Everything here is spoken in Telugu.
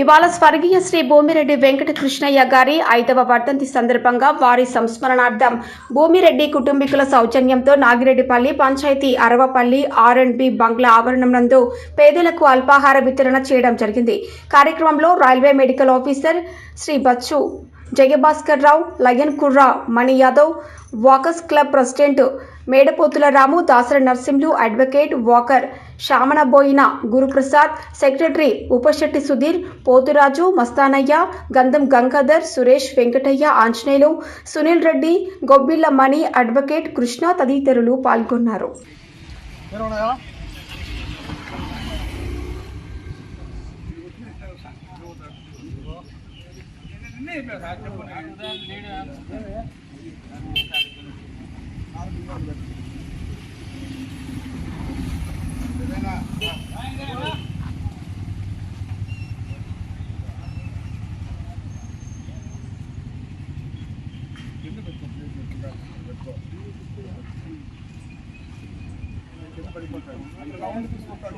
ఇవాళ స్వర్గీయ శ్రీ భూమిరెడ్డి వెంకట కృష్ణయ్య గారి ఐదవ వర్ధంతి సందర్భంగా వారి సంస్మరణార్థం భూమిరెడ్డి కుటుంబీకుల సౌజన్యంతో Nagireddipalli panchayat Aravapalli R and B బంగ్లా ఆవరణం నందు పేదలకు అల్పాహార వితరణ చేయడం జరిగింది. కార్యక్రమంలో railway medical officer Shri Bachchu Jayabhaskar Rao lion Kurra Mani Yadav walkers club president Medapothula Ramu Dasari Narsimhulu advocate walker Shamanaboina Guruprasad secretary Upasetti Sudheer Poturaju Mastanaiah Gandham Gangadhar Suresh Venkataiah Anjaneyulu Sunil Reddy Gobbilla Mani advocate Krishna తదితరులు పాల్గొన్నారు. ఏమన్నాయా పడిపోతాయి రౌండ్ తీసుకుంటాడు